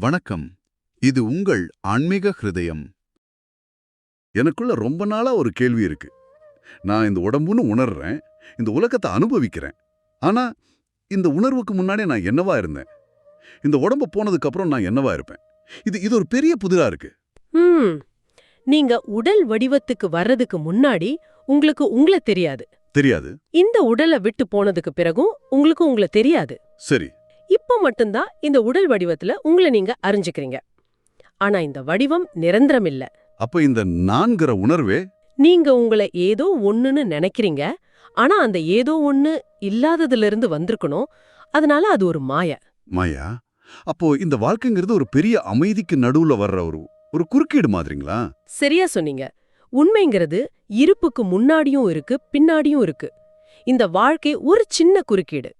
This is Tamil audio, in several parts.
வணக்கம். இது உங்கள் ஆன்மீக ஹிருதயம். எனக்குள்ள ரொம்ப நாளா ஒரு கேள்வி இருக்கு. நான் இந்த உடம்புன்னு உணர்றேன் இந்த உலகத்தை அனுபவிக்கிறேன். ஆனா இந்த உணர்வுக்கு முன்னாடி நான் என்னவா இருந்தேன்? இந்த உடம்பு போனதுக்கு அப்புறம் நான் என்னவா இருப்பேன்? இது இது ஒரு பெரிய புதிரா இருக்கு. நீங்க உடல் வடிவத்துக்கு வர்றதுக்கு முன்னாடி உங்களுக்கு உங்களை தெரியாது. தெரியாது. இந்த உடலை விட்டு போனதுக்கு பிறகும் உங்களுக்கு உங்களை தெரியாது. சரி. இப்போ மட்டும்தான் இந்த உடல் வடிவத்துல உங்களை நீங்க அறிஞ்சுக்கிறீங்க. ஆனா இந்த வடிவம் நிரந்தரம் இல்ல. அப்ப இந்த நான்கிற உணர்வே? நீங்க உங்களை ஏதோ ஒண்ணுன்னு நினைக்கிறீங்க. ஆனா அந்த ஏதோ ஒண்ணு இல்லாததுல இருந்து வந்திருக்கணும். அதனால அது ஒரு மாய. மாயா? அப்போ இந்த வாழ்க்கைங்கிறது ஒரு பெரிய அமைதிக்கு நடுவுல வர்ற ஒரு ஒரு குறுக்கீடு மாதிரிங்களா? சரியா சொன்னீங்க. உண்மைங்கிறது இருப்புக்கு முன்னாடியும் இருக்கு பின்னாடியும் இருக்கு. இந்த வாழ்க்கை ஒரு சின்ன குறுக்கீடு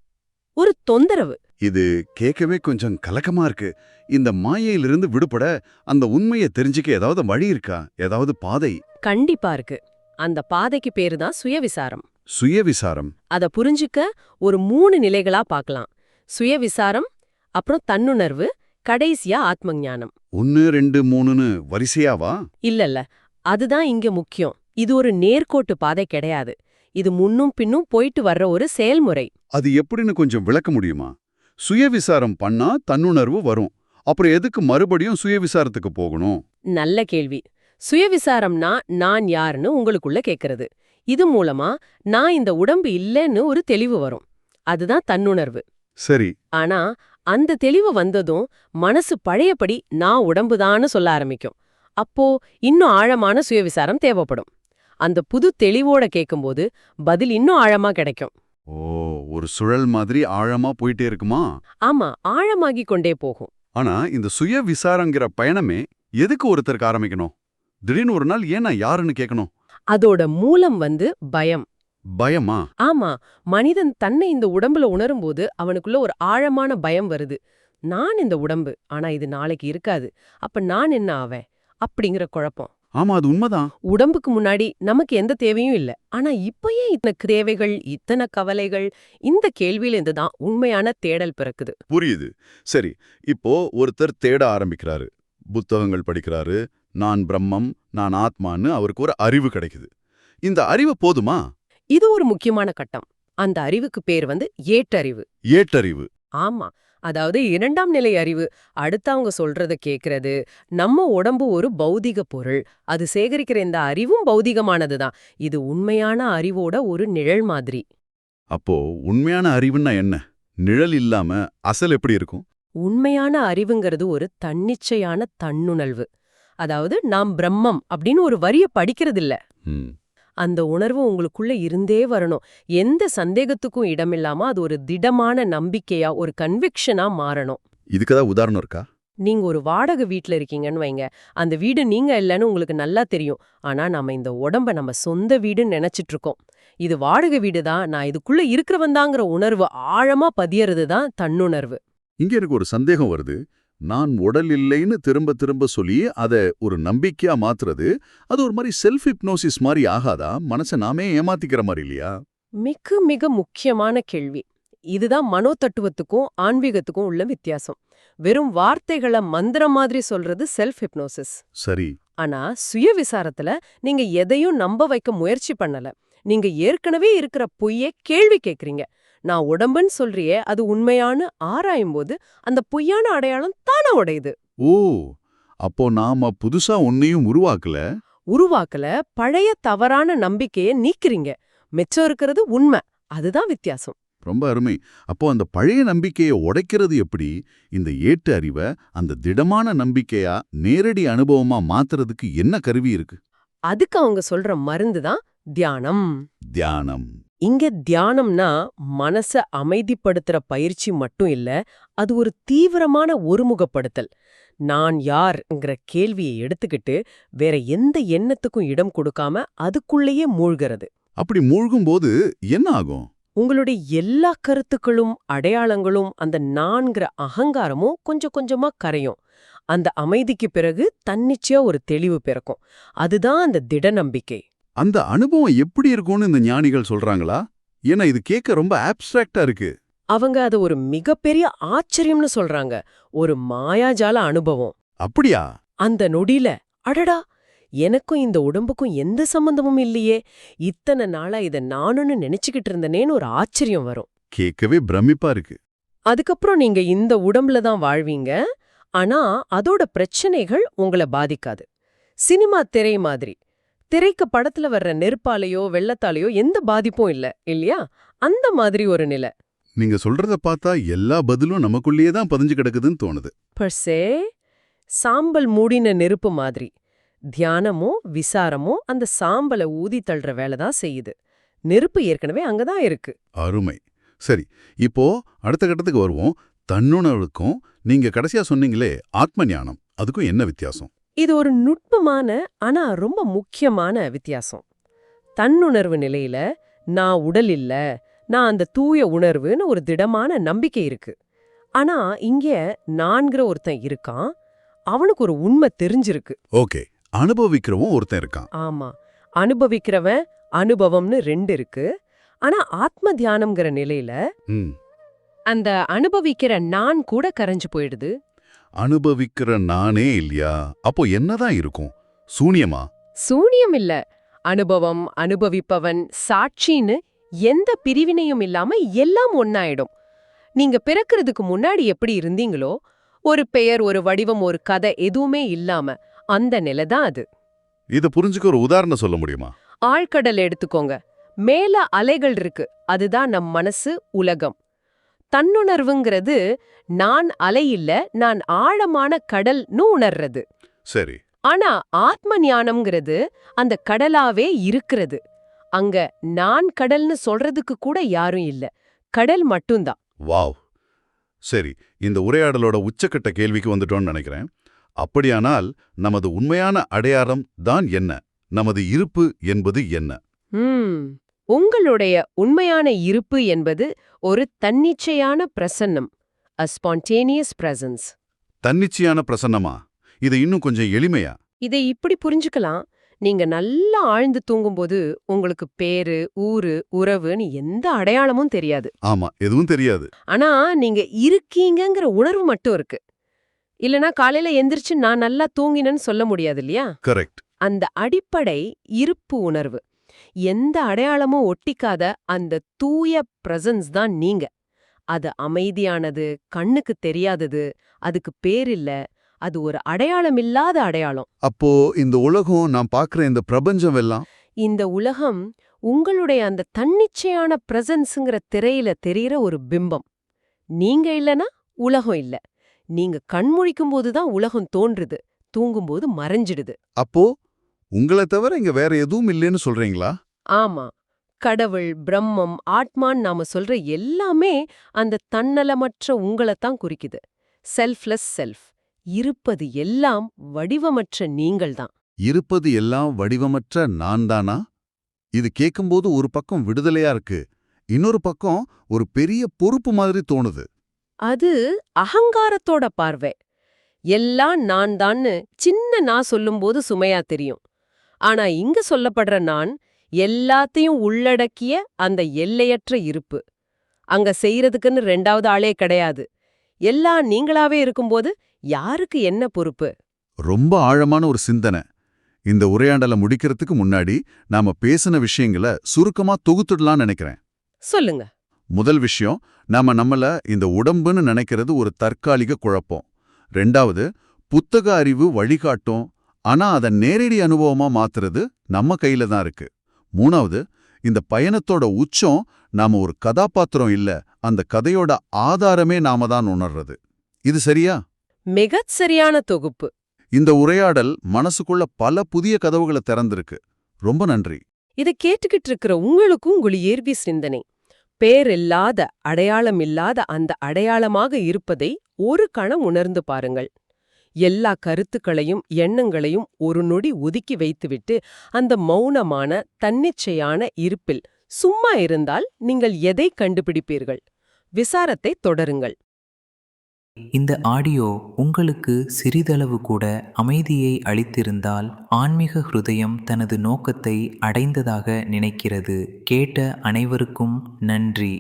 ஒரு தொந்தரவு. இது கேட்கவே கொஞ்சம் கலக்கமா இருக்கு. இந்த மாயையிலிருந்து விடுபட அந்த உண்மையை தெரிஞ்சுக்க ஏதாவது வழி இருக்கா? ஏதாவது பாதை? கண்டிப்பா இருக்கு. அந்த பாதைக்கு பேரு தான் சுயவிசாரம். சுயவிசாரம். அத புரிஞ்சுக்க ஒரு மூணு நிலைகளா பார்க்கலாம் சுயவிசாரம் அப்புறம் தன்னுணர்வு கடைசியா ஆத்ம ஞானம் ஒன்னு ரெண்டு மூணுன்னு வரிசையாவா? இல்லல்ல. அதுதான் இங்க முக்கியம். இது ஒரு நேர்கோட்டு பாதை கிடையாது. இது முன்னும் பின்னும் போயிட்டு வர்ற ஒரு செயல்முறை. அது எப்படின்னு கொஞ்சம் விளக்க முடியுமா? சுயவிசாரம் பண்ணா தன்னுணர்வு வரும். அப்புறம் எதுக்கு மறுபடியும் சுயவிசாரத்துக்கு போகணும்? நல்ல கேள்வி. சுயவிசாரம்னா நான் யாருன்னு உங்களுக்குள்ள கேக்குறது. இது மூலமா நான் இந்த உடம்பு இல்லைன்னு ஒரு தெளிவு வரும். அதுதான் தன்னுணர்வு. சரி. ஆனா அந்த தெளிவு வந்ததும் மனசு பழையபடி நான் உடம்புதான்னு சொல்ல ஆரம்பிக்கும். அப்போ இன்னும் ஆழமான சுயவிசாரம் தேவைப்படும். அந்த புது தெளிவோட கேட்கும்போது பதில் இன்னும் ஆழமா கிடைக்கும். ஓ ஒரு சுழல் மாதிரி ஆழமா போயிட்டே இருக்குமா? ஆமா ஆழமாகி கொண்டே போகும். ஆனா இந்த சுயவிசாரங்கிற பயணமே எதுக்கு ஒருத்தருக்கு ஆரம்பிக்கணும்? திடீர்னு ஒரு நாள் ஏன் நான் யாருன்னு கேட்கணும் அதோட மூலம் வந்து பயம். பயமா? ஆமா மனிதன் தன்னை இந்த உடம்புல உணரும்போது அவனுக்குள்ள ஒரு ஆழமான பயம் வருது. நான் இந்த உடம்பு ஆனா இது நாளைக்கு இருக்காது. அப்ப நான் என்ன ஆவேன்? அப்படிங்கிற குழப்பம். ஆமா அது உண்மைதான். உடம்புக்கு முன்னாடி நமக்கு எந்த தேவையும் இல்ல. ஆனா இப்ப ஏன் இத்தனை தேவைகள் இத்தனை கவலைகள்? இந்த கேள்வியிலிருந்து தான் உண்மையான தேடல் பிறக்குது. புரியுது. சரி இப்போ ஒருத்தர் தேட ஆரம்பிக்கிறாரு. புத்தகங்கள் படிக்கிறாரு. நான் பிரம்மம் நான் ஆத்மான்னு அவருக்கு ஒரு அறிவு கிடைக்குது. இந்த அறிவு போதுமா? இது ஒரு முக்கியமான கட்டம். அந்த அறிவுக்கு பேர் வந்து ஏட்டறிவு. ஏட்டறிவு. ஆமா. அதாவது இரண்டாம் நிலை அறிவு. அடுத்தவங்க சொல்றத கேக்குறது. நம்ம உடம்பு ஒரு பௌதிக பொருள். அது சேகரிக்கிற இந்த அறிவும் பௌதிகமானதுதான். இது உண்மையான அறிவோட ஒரு நிழல் மாதிரி. அப்போ உண்மையான அறிவுன்னா என்ன? நிழல் இல்லாம அசல் எப்படி இருக்கும்? உண்மையான அறிவுங்கிறது ஒரு தன்னிச்சையான தன்னுணர்வு. அதாவது நாம் பிரம்மம் அப்படின்னு ஒரு வரிய படிக்கிறதில்ல. அந்த உணர்வு உங்களுக்குள்ள இருந்தே வரணும். எந்த சந்தேகத்துக்கும் இடமில்லாம அது ஒரு திடமான நம்பிக்கையா ஒரு கன்விக்ஷனா மாறணும். இதுக்கு ஏதாவது உதாரணம் இருக்கா? நீங்க ஒரு வாடகை வீட்ல இருக்கீங்கன்னு வைங்க. அந்த வீடு நீங்க இல்லைன்னு உங்களுக்கு நல்லா தெரியும். ஆனா நம்ம இந்த உடம்ப நம்ம சொந்த வீடுன்னு நினைச்சிட்டு இருக்கோம். இது வாடகை வீடு தான். நான் இதுக்குள்ள இருக்கிறவன் தாங்கிற உணர்வு ஆழமா பதியறது தான் தன்னுணர்வு. இங்க எனக்கு ஒரு சந்தேகம் வருது. நான் உடல் இல்லைன்னு திரும்ப திரும்ப சொல்லி அதை ஒரு நம்பிக்கையா மாத்துறது அது ஒரு மாதிரி செல்ஃப் ஹிப்னோசிஸ் மாதிரி ஆகாதா? மனசை நாமே ஏமாத்திக்கிற மாதிரி இல்லையா? மிக மிக முக்கியமான கேள்வி. இதுதான் மனோதத்துவத்துக்கும் ஆன்மீகத்துக்கும் உள்ள வித்தியாசம். வெறும் வார்த்தைகளை மந்திரம் மாதிரி சொல்றது செல்ஃப் ஹிப்னோசிஸ் சரி. ஆனா சுயவிசாரத்துல நீங்க எதையும் நம்ப வைக்க முயற்சி பண்ணல. நீங்க ஏற்கனவே இருக்கிற பொய்யே கேள்வி கேக்குறீங்க. நான் உடம்புன்னு சொல்றியே அது உண்மையான்னு ஆராயும்போது அந்த பொய்யான அடையாளம் தானா உடையுது. ஓ அப்போ நாம புதுசா ஒன்னையும் உருவாக்கல? உருவாக்கல பழைய தவறான நம்பிக்கைய நீக்கிறீங்க. மிச்சம் இருக்கிறது உண்மை அதுதான் வித்தியாசம். ரொம்ப அருமை. அப்போ அந்த பழைய நம்பிக்கையை உடைக்கிறது எப்படி? இந்த ஏட்டு அறிவை அந்த திடமான நம்பிக்கையா நேரடி அனுபவமா மாத்துறதுக்கு என்ன கருவி இருக்கு? அதுக்கு அவங்க சொல்ற மருந்து தான் தியானம். தியானம். இங்க தியானம்னா மனச அமைதிப்படுத்துற பயிற்சி மட்டும் இல்ல அது ஒரு தீவிரமான ஒருமுகப்படுத்தல். நான் யார்ங்கிற கேள்வியை எடுத்துக்கிட்டு வேற எந்த எண்ணத்துக்கும் இடம் கொடுக்காம அதுக்குள்ளேயே மூழ்கிறது. அப்படி மூழ்கும்போது என்ன ஆகும்? உங்களுடைய எல்லா கருத்துக்களும் அடையாளங்களும் அந்த நான்கிற அகங்காரமும் கொஞ்சம் கொஞ்சமா கரையும். அந்த அமைதிக்கு பிறகு தன்னிச்சையா ஒரு தெளிவு பிறக்கும். அதுதான் அந்த திட நம்பிக்கை. அந்த அனுபவம் எப்படி இருக்கும்னு இந்த ஞானிகள் சொல்றாங்களா? ஏன்னா இது கேட்க ரொம்ப ஆப்ஸ்ட்ராக்டா இருக்கு. அவங்க அத ஒரு மிகப்பெரிய ஆச்சரியம்னு சொல்றாங்க. ஒரு மாயாஜால அனுபவம். அப்படியா? அந்த நொடியில அடடா! எனக்கும் இந்த உடம்புக்கும் எந்த சம்பந்தமும் இல்லையே. இத்தனை நாளா இத நானுன்னு நினைச்சுக்கிட்டு இருந்தனேன்னு ஒரு ஆச்சரியம் வரும். கேட்கவே பிரமிப்பா இருக்கு. அதுக்கப்புறம் நீங்க இந்த உடம்புல தான் வாழ்வீங்க. ஆனா அதோட பிரச்சனைகள் உங்கள பாதிக்காது. சினிமா திரை மாதிரி. திரைக்கு படத்துல வர்ற நெருப்பாலேயோ வெள்ளத்தாலேயோ எந்த பாதிப்பும் இல்ல இல்லையா? அந்த மாதிரி ஒரு நிலை. நீங்க சொல்றத பார்த்தா எல்லா பதிலும் நமக்குள்ளேயே தான் பதிஞ்சு கிடக்குதுன்னு தோணுது. பர்சே சாம்பல் மூடின நெருப்பு மாதிரி. தியானமோ விசாரமோ அந்த சாம்பலை ஊதி தள்ளுற வேலை தான் செய்யுது. நெருப்பு ஏற்கனவே அங்கதான் இருக்கு. அருமை. சரி இப்போ அடுத்த கட்டத்துக்கு வருவோம். தன்னுணர்வுக்கும் நீங்க கடைசியா சொன்னீங்களே ஆத்ம ஞானம் அதுக்கும் என்ன வித்தியாசம்? இது ஒரு நுட்பமான ஆனா ரொம்ப முக்கியமான வித்தியாசம். தன்னுணர்வு நிலையில நான் உடல் இல்ல நான் அந்த தூய உணர்வுன்னு ஒரு திடமான நம்பிக்கை இருக்கு. ஆனா இங்க நான்கிற ஒருத்தன் இருக்கான் அவனுக்கு ஒரு உண்மை தெரிஞ்சிருக்கு. ஓகே. அனுபவிக்கிறவன் ஒருத்தன் இருக்கான். ஆமா. அனுபவிக்கிறவன் அனுபவம்னு ரெண்டு இருக்கு. ஆனா ஆத்ம தியானம்ங்கிற நிலையில அந்த அனுபவிக்கிற நான் கூட கரைஞ்சு போயிடுது. அனுபவிக்கிற நானே இல்லையா? அப்போ என்னதான் இருக்கும்? சூனியமா? சூனியம் இல்ல அனுபவம் அனுபவிப்பவன் சாட்சின்னு எந்த பிரிவினையும் இல்லாம எல்லாம் ஒன்னாயிடும் நீங்க பிறக்கிறதுக்கு முன்னாடி எப்படி இருந்தீங்களோ ஒரு பெயர் ஒரு வடிவம் ஒரு கதை எதுவுமே இல்லாம அந்த நிலை தான் அது. இத புரிஞ்சுக்க ஒரு உதாரணம் சொல்ல முடியுமா? ஆழ்கடல் எடுத்துக்கோங்க. மேல அலைகள் இருக்கு. அதுதான் நம் மனசு உலகம். தன்னுணர்வுங்கிறது நான் அலை இல்ல நான் ஆழமான கடல்னு உணர்றது. சரி. ஆனா ஆத்ம ஞானம்ங்கிறது அந்த கடலாவே இருக்கிறது. அங்க நான் கடல்னு சொல்றதுக்கு கூட யாரும் இல்ல. கடல் மட்டும்தான். வாவ். சரி இந்த உரையாடலோட உச்சக்கட்ட கேள்விக்கு வந்துட்டோம்னு நினைக்கிறேன். அப்படியானால் நமது உண்மையான அடையாளம் தான் என்ன? நமது இருப்பு என்பது என்ன? உங்களுடைய உண்மையான இருப்பு என்பது ஒரு தன்னிச்சையான பிரசன்னம் அ ஸ்பான்டேனியஸ் பிரசன்ஸ் தன்னிச்சையான பிரசன்னமா? இது இன்னும் கொஞ்சம் எளிமையா? இதை இப்படி புரிஞ்சுக்கலாம். நீங்க நல்லா ஆழ்ந்து தூங்கும்போது உங்களுக்கு பேரு ஊரு உறவுன்னு எந்த அடையாளமும் தெரியாது. ஆமா எதுவும் தெரியாது. ஆனா நீங்க இருக்கீங்கங்கிற உணர்வு மட்டும் இருக்கு. இல்லனா காலையில எந்திரிச்சு நான் நல்லா தூங்கினேன்னு சொல்ல முடியாது இல்லையா? கரெக்ட். அந்த அடிப்படை இருப்பு உணர்வு. எந்த அடையாளமும் ஒட்டிக்காத அந்த தூய பிரசன்ஸ் தான் நீங்க. அது அமைதியானது கண்ணுக்கு தெரியாதது அதுக்கு பேர் இல்ல அது ஒரு அடையாளமில்லாத அடையாளம். அப்போ இந்த உலகம் நான் பார்க்கிற இந்த பிரபஞ்சம் எல்லாம்? இந்த உலகம் உங்களுடைய அந்த தன்னிச்சையான பிரசன்ஸுங்கிற திரையில தெரியிற ஒரு பிம்பம். நீங்க இல்லனா உலகம் இல்ல. நீங்க கண்முழிக்கும் போதுதான் உலகம் தோன்றுது தூங்கும்போது மறைஞ்சிடுது. அப்போ உங்களை தவிர இங்க வேற எதுவும் இல்லைன்னு சொல்றீங்களா? ஆமா. கடவுள் பிரம்மம் ஆத்மான்னு நாம சொல்ற எல்லாமே அந்த தன்னலமற்ற உங்களைத்தான் குறிக்குது. செல்ஃப்லெஸ் செல்ஃப் இருப்பது எல்லாம் வடிவமற்ற நீங்கள்தான் இருப்பது எல்லாம் வடிவமற்ற நான் தானா? இது கேட்கும்போது ஒரு பக்கம் விடுதலையா இருக்கு. இன்னொரு பக்கம் ஒரு பெரிய பொறுப்பு மாதிரி தோணுது. அது அகங்காரத்தோட பார்வை. எல்லாம் நான் தான்னு சின்ன நான் சொல்லும்போது சுமையா தெரியும். ஆனா இங்க சொல்லப்படுற நான் எல்லாத்தையும் உள்ளடக்கிய அந்த எல்லையற்ற இருப்பு. அங்க செய்யறதுக்குன்னு ரெண்டாவது ஆளே கிடையாது. எல்லாம் நீங்களாவே இருக்கும்போது யாருக்கு என்ன பொறுப்பு? ரொம்ப ஆழமான ஒரு சிந்தனை. இந்த உரையாடலை முடிக்கிறதுக்கு முன்னாடி நாம பேசின விஷயங்களை சுருக்கமா தொகுத்துடலாம்னு நினைக்கிறேன். சொல்லுங்க. முதல் விஷயம் நாம நம்மள இந்த உடம்புன்னு நினைக்கிறது ஒரு தற்காலிக குழப்பம். ரெண்டாவது புத்தக அறிவு வழிகாட்டும் ஆனா அதை நேரடி அனுபவமா மாத்துறது நம்ம கையில தான் இருக்கு. மூணாவது இந்த பயணத்தோட உச்சம் நாம ஒரு கதாபாத்திரம் இல்ல அந்த கதையோட ஆதாரமே நாம தான் உணர்றது. இது சரியா? மிகச் சரியான தொகுப்பு. இந்த உரையாடல் மனசுக்குள்ள பல புதிய கதவுகளை திறந்திருக்கு. ரொம்ப நன்றி. இதை கேட்டுக்கிட்டு இருக்கிற உங்களுக்கும் உங்கள் இயல்பி சிந்தனை. பேரில்லாத அடையாளமில்லாத அந்த அடையாளமாக இருப்பதை ஒரு கணம் உணர்ந்து பாருங்கள். எல்லா கருத்துக்களையும் எண்ணங்களையும் ஒரு நொடி ஒதுக்கி வைத்துவிட்டு அந்த மௌனமான தன்னிச்சையான இருப்பில் சும்மா இருந்தால் நீங்கள் எதை கண்டுபிடிப்பீர்கள்? விசாரத்தை தொடருங்கள். இந்த ஆடியோ உங்களுக்கு சிறிதளவு கூட அமைதியை அளித்திருந்தால் ஆன்மீக ஹிருதயம் தனது நோக்கத்தை அடைந்ததாக நினைக்கிறது. கேட்ட அனைவருக்கும் நன்றி.